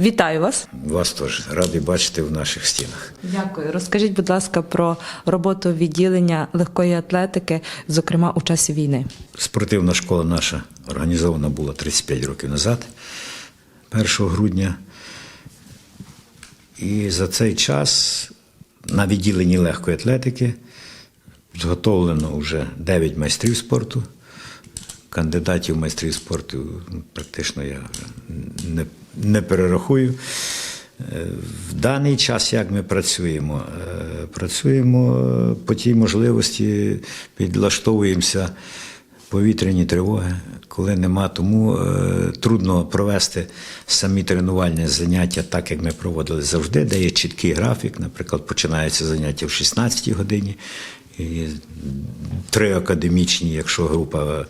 Вітаю вас. Вас теж радий бачити в наших стінах. Дякую. Розкажіть, будь ласка, про роботу відділення легкої атлетики, зокрема у часі війни. Спортивна школа наша організована була 35 років назад, 1 грудня. І за цей час на відділенні легкої атлетики підготовлено вже 9 майстрів спорту. Кандидатів майстрів спорту практично я не, не перерахую. Е, В даний час як ми працюємо? Е, Працюємо е, по тій можливості, підлаштовуємося повітряні тривоги, коли нема, тому трудно провести самі тренувальні заняття так, як ми проводили завжди, де є чіткий графік. Наприклад, починається заняття в 16 годині, і три академічні, якщо група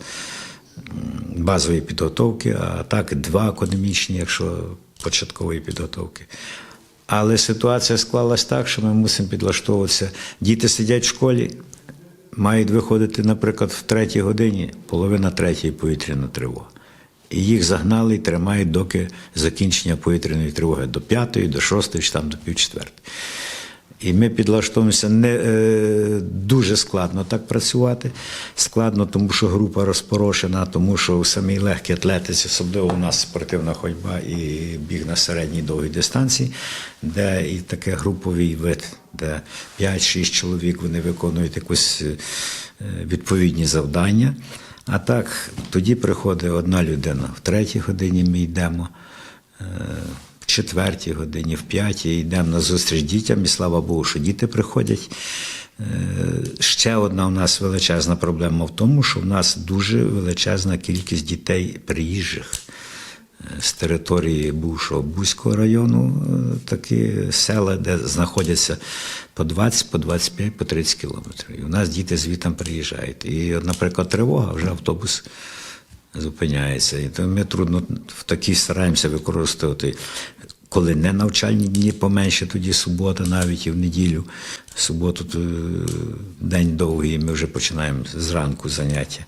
базової підготовки, а так два академічні, якщо початкової підготовки. Але ситуація склалась так, що ми мусимо підлаштовуватися. Діти сидять в школі, мають виходити, наприклад, в третій годині, половина третьої повітряна тривога. І їх загнали і тримають доки закінчення повітряної тривоги до п'ятої, до шостої, чи там до півчетвертої. І ми підлаштовуємося не е, дуже складно так працювати. Складно, тому що група розпорошена, тому що у самій легкій атлетиці, особливо у нас спортивна ходьба і біг на середній довгій дистанції, де і таке груповий вид, де 5-6 чоловік вони виконують якусь е, відповідні завдання. А так, тоді приходить одна людина. В третій годині ми йдемо. е, четвертій годині, в п'ятій йдемо на зустріч дітям, і слава Богу, що діти приходять. Е, Ще одна у нас величезна проблема в тому, що в нас дуже величезна кількість дітей приїжджих е, з території бувшого Бузького району, е, такі села, де знаходяться по 20, по 25, по 30 кілометрів. І у нас діти звітом приїжджають. І, наприклад, тривога, вже автобус зупиняється. І то ми трудно в такі стараємося використовувати. Коли не навчальні дні поменше, тоді субота, навіть і в неділю. Суботу то, е, день довгий, ми вже починаємо зранку заняття.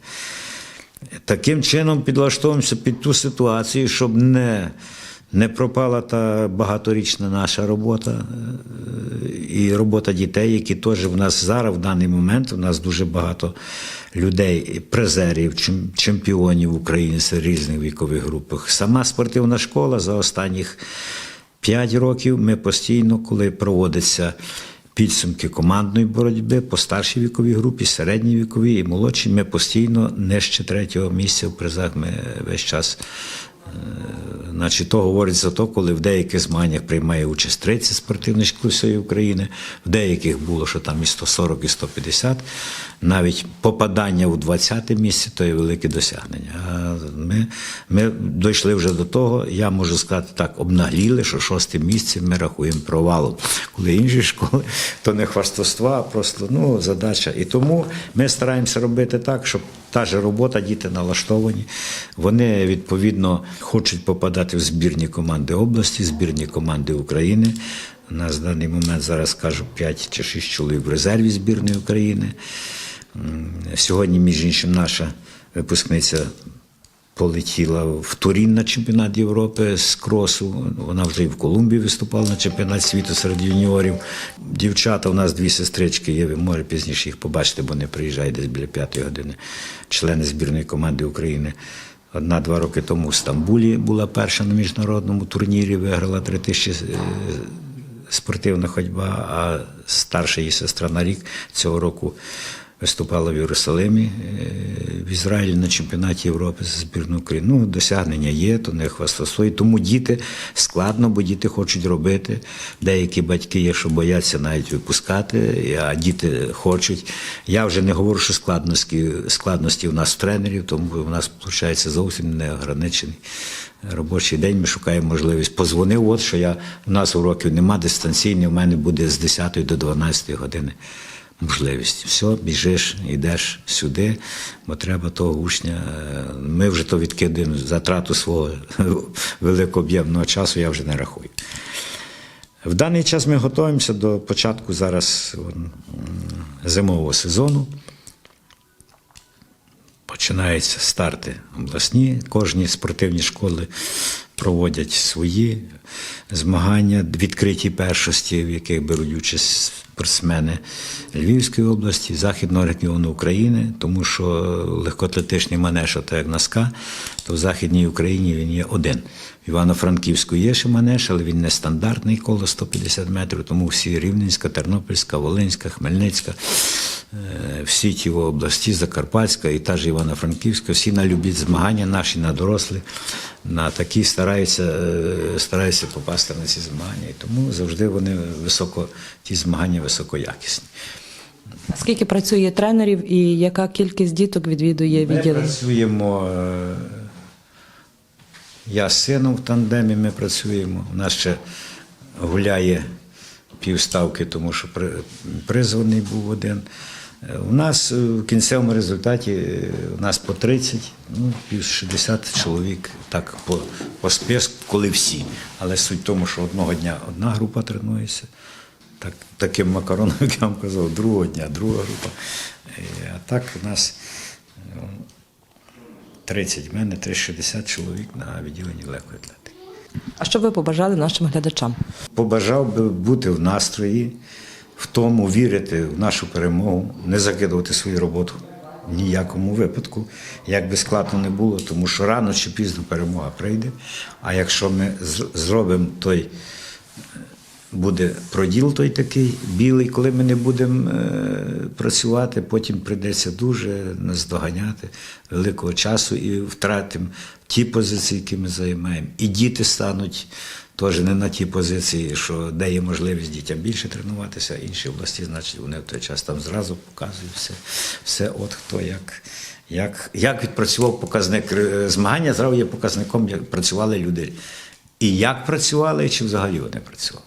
Таким чином підлаштовуємося під ту ситуацію, щоб не, не пропала та багаторічна наша робота е, і робота дітей, які теж в нас зараз, в даний момент, у нас дуже багато людей, призерів, чемпіонів України з різних вікових групах. Сама спортивна школа за останніх 5 років ми постійно, коли проводиться підсумки командної боротьби по старшій віковій групі, середній віковій і молодшій, ми постійно нижче третього місця в призах. Ми весь час. Значить, то говорить за то, коли в деяких змаганнях приймає участь 30 спортивних всієї України, в деяких було, що там і 140, і 150. Навіть попадання у 20 місце то є велике досягнення. А ми, ми дійшли вже до того, я можу сказати так, обнагліли, що шосте місце ми рахуємо провалом. Коли інші школи, то не хвастовство, а просто ну, задача. І тому ми стараємося робити так, щоб та ж робота, діти налаштовані. Вони відповідно хочуть попадати в збірні команди області, збірні команди України. В даний момент зараз скажу 5 чи 6 чоловік в резерві збірної України. Сьогодні, між іншим, наша випускниця полетіла в Турін на чемпіонат Європи з кросу. Вона вже і в Колумбії виступала на чемпіонат світу серед юніорів. Дівчата, у нас дві сестрички є, ви може пізніше їх побачите, бо вони приїжджають десь біля п'ятої години. Члени збірної команди України. Одна-два роки тому в Стамбулі була перша на міжнародному турнірі, виграла три тисячі е, спортивна ходьба, а старша її сестра на рік цього року виступала в Єрусалимі е, в Ізраїлі на чемпіонаті Європи з збірною України. Ну, досягнення є, то не хвастовство. І тому діти складно, бо діти хочуть робити. Деякі батьки є, що бояться навіть випускати, а діти хочуть. Я вже не говорю, що складності, складності у нас в тренерів, тому у нас виходить зовсім не ограничений робочий день. Ми шукаємо можливість. Позвонив, от що я у нас уроків нема дистанційних, у мене буде з 10 до 12 години можливість. Все, біжиш, йдеш сюди, бо треба того учня. е, Ми вже то відкидаємо затрату свого великого об'ємного часу, я вже не рахую. В даний час ми готуємося до початку зараз зимового сезону. Починаються старти обласні. Кожні спортивні школи проводять свої. змагання, відкриті першості, в яких беруть участь спортсмени Львівської області, Західного регіону України, тому що легкоатлетичний манеж, так як носка, то в Західній Україні він є один. В Івано-Франківську є ще манеж, але він не стандартний коло 150 метрів, тому всі Рівненська, Тернопільська, Волинська, Хмельницька, е, всі ті області, Закарпатська і та ж Івано-Франківська, всі на любі змагання наші, на дорослі, на такі стараються, е, стараються попасти на ці змагання. І тому завжди вони високо, ті змагання високоякісні. Скільки працює тренерів і яка кількість діток відвідує відділення? Ми працюємо. е, Я з сином в тандемі ми працюємо. У нас ще гуляє півставки, тому що призваний був один. У нас е, в кінцевому результаті е, у нас по 30, ну, пів 60 чоловік так по, по списку, коли всі. Але суть в тому, що одного дня одна група тренується. Так, таким макароном, як я вам казав, другого дня, друга група. Е, А так у нас е, 30, в мене 360 чоловік на відділенні легкої атлетики. А що ви побажали нашим глядачам? Побажав би бути в настрої, в тому вірити в нашу перемогу, не закидувати свою роботу в ніякому випадку, як би складно не було, тому що рано чи пізно перемога прийде. А якщо ми зробимо той е, буде проділ той такий білий, коли ми не будемо е, працювати, потім прийдеться дуже наздоганяти великого часу і втратимо ті позиції, які ми займаємо. І діти стануть теж не на ті позиції, що де є можливість дітям більше тренуватися, інші області, значить, вони в той час там зразу показують все, все от хто як. Як, як відпрацював показник Е, змагання, зразу є показником, як працювали люди. І як працювали, і чи взагалі вони працювали.